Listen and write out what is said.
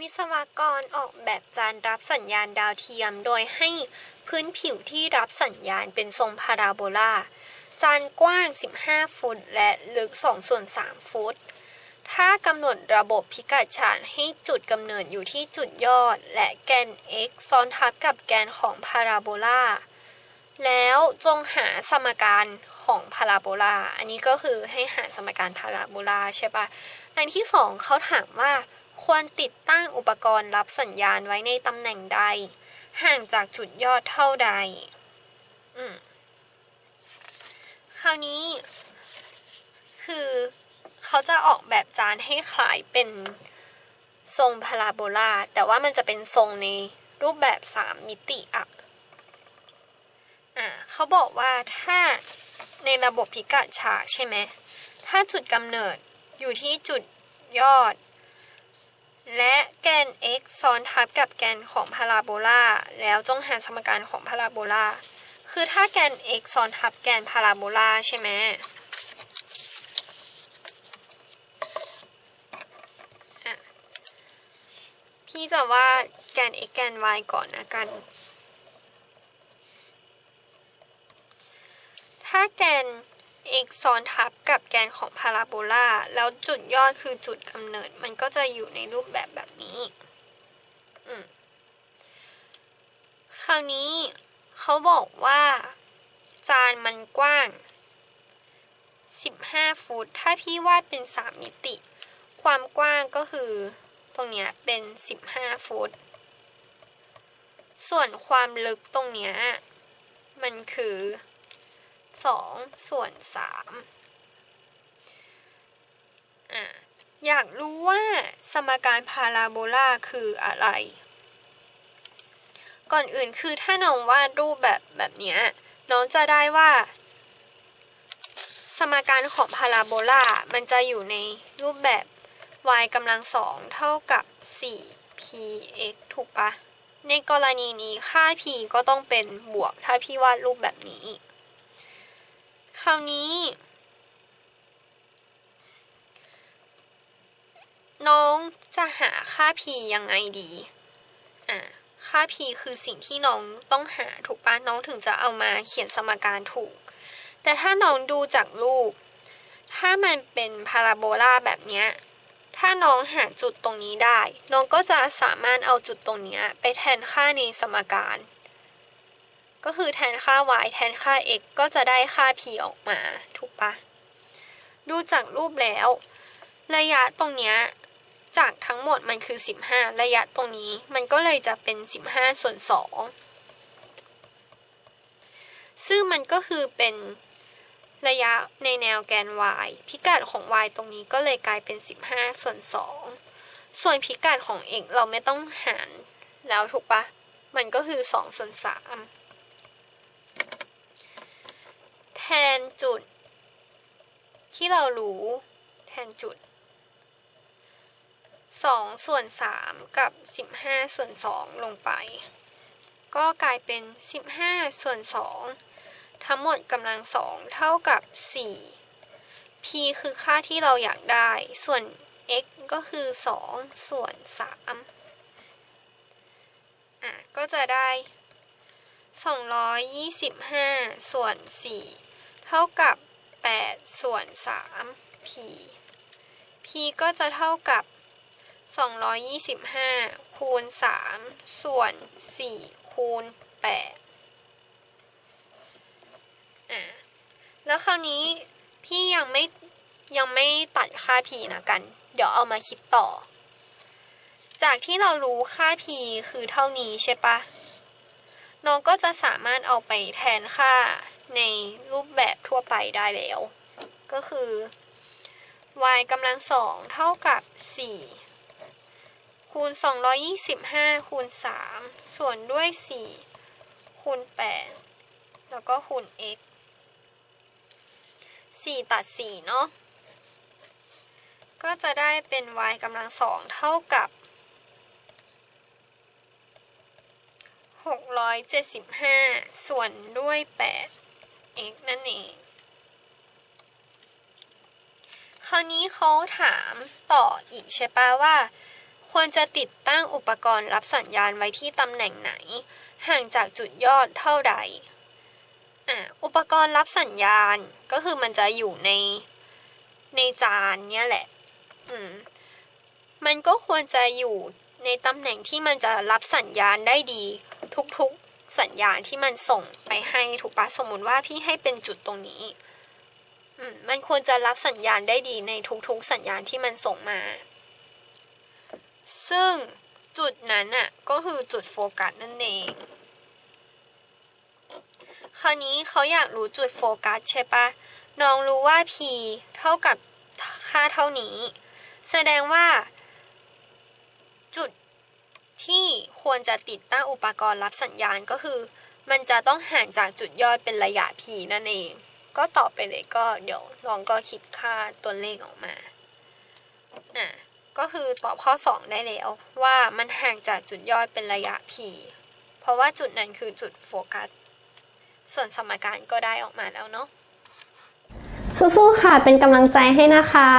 วิศวกรออกแบบจานรับสัญญาณดาวเทียม โดยให้พื้นผิวที่รับสัญญาณเป็นทรงพาราโบลา จานกว้าง 15 ฟุต และลึก2ส่วน 3 ฟุต ถ้ากำหนดระบบพิกัดฉากให้จุดกำเนิดอยู่ที่จุดยอด และแกน x ซ้อนทับกับแกนของพาราโบลา แล้วจงหาสมการของพาราโบลา อันนี้ก็คือให้หาสมการพาราโบลาใช่ปะอันที่สองเขาถามว่า ควรติดตั้งอุปกรณ์รับสัญญาณไว้ในตำแหน่งใด ห่างจากจุดยอดเท่าใด อืม คราวนี้ คือเขาจะออกแบบจานให้คล้ายเป็นทรงพาราโบลา แต่ว่ามันจะเป็นทรงในรูปแบบสามมิติอะอ่าเขาบอกว่าถ้าในระบบพิกัดฉากใช่ไหม ถ้าจุดกำเนิดอยู่ที่จุดยอด และแกน x ซ้อนทับกับแกนของพาราโบลาแล้วจงหาสมการของพาราโบลาคือถ้าแกน x ซ้อนทับแกนพาราโบลาใช่ไหมอะพี่จะว่าแกน x แกน y ก่อนนะกัน ถ้าแกน x ซ้อนทับกับแกนของพาราโบลาแล้วจุดยอดคือจุดกำเนิด มันก็จะอยู่ในรูปแบบแบบนี้คราวนี้เขาบอกว่า จานมันกว้าง 15 ฟุต ถ้าพี่วาดเป็น 3 มิติ ความกว้างก็คือ ตรงเนี้ยเป็น 15 ฟุต ส่วนความลึกตรงเนี้ยมันคือ 2ส่วน3อะอยากรู้ว่าสมการพาราโบลาคืออะไร ก่อนอื่นคือถ้าน้องวาดรูปแบบแบบนี้น้องจะได้ว่า สมการของพาราโบลา มันจะอยู่ในรูปแบบ y กำลังสองเท่ากับ 4px ถูกปะในกรณีนี้ค่า p ก็ต้องเป็นบวกถ้าพี่วาดรูปแบบนี้ ราวนี้ น้องจะหาค่า p ยังไงดี อะ ค่า p คือสิ่งที่น้องต้องหาถูกปะน้องถึงจะเอามาเขียนสมการถูก แต่ถ้าน้องดูจากรูป ถ้ามันเป็นพาราโบลาแบบเนี้ยถ้าน้องหาจุดตรงนี้ได้ น้องก็จะสามารถเอาจุดตรงนี้ไปแทนค่าในสมการ ก็คือแทนค่า y แทนค่า x ก็จะได้ค่า p ออกมา ถูกปะดูจากรูปแล้ว ระยะตรงเนี้ยจากทั้งหมดมันคือ 15 ระยะตรงนี้มันก็เลยจะเป็น 15 ส่วน 2 ซึ่งมันก็คือเป็นระยะในแนวแกน y พิกัดของ y ตรงนี้ก็เลยกลายเป็น 15 ส่วน 2 ส่วนพิกัดของ x เราไม่ต้องหารแล้วถูกปะ มันก็คือ 2 ส่วน 3 แทนจุด ที่เรารู้ แทนจุด2ส่วน3กับ15ส่วน2ลงไป ก็กลายเป็น15ส่วน2ทั้งหมดกำลังสองเท่ากับ4 p คือค่าที่เราอยากได้ ส่วน x ก็คือ2ส่วน3อะ ก็จะได้225ส่วน4 เท่ากับ 8 ส่วน 3 p p ก็จะเท่ากับ 225 คูณ 3 ส่วน 4 คูณ 8 อะ แล้วคราวนี้พี่ยังไม่ยังไม่ตัดค่า p นะกัน เดี๋ยวเอามาคิดต่อ จากที่เรารู้ค่า p คือเท่านี้ใช่ปะน้องก็จะสามารถเอาไปแทนค่า ในรูปแบบทั่วไปได้แล้ว ก็คือ y กำลังสองเท่ากับ 4 คูณ 225 คูณ 3 ส่วนด้วย 4 คูณ 8 แล้วก็คูณ x 4 ตัด 4 เนาะก็จะได้เป็น y กำลังสองเท่ากับ 675 ส่วนด้วย 8 x นั่นเอง คราวนี้เขาถามต่ออีกใช่ปะว่า ควรจะติดตั้งอุปกรณ์รับสัญญาณไว้ที่ตำแหน่งไหน ห่างจากจุดยอดเท่าใดอะอุปกรณ์รับสัญญาณก็คือมันจะอยู่ในในจานเนี่ยแหละ อืม มันก็ควรจะอยู่ในตำแหน่งที่มันจะรับสัญญาณได้ดี ทุกๆ สัญญาณที่มันส่งไปให้ถูกปะสมมติว่าพี่ให้เป็นจุดตรงนี้มมันควรจะรับสัญญาณได้ดีในทุกๆสัญญาณที่มันส่งมา ซึ่งจุดนั้นอะก็คือจุดโฟกัสนั่นเอง คราวนี้เขาอยากรู้จุดโฟกัสใช่ปะน้องรู้ว่า p เท่ากับค่าเท่านี้ แสดงว่า จุด ที่ควรจะติดตั้งอุปกรณ์รับสัญญาณก็คือ มันจะต้องห่างจากจุดยอดเป็นระยะ p นั่นเอง ก็ตอบไปเลยก็เดี๋ยวลองก็คิดค่าตัวเลขออกมาอะก็คือตอบข้อ 2 ได้แล้วว่ามันห่างจากจุดยอดเป็นระยะ p เพราะว่าจุดนั้นคือจุดโฟกัส ส่วนสมการก็ได้ออกมาแล้วเนาะสู้ๆค่ะ เป็นกำลังใจให้นะคะ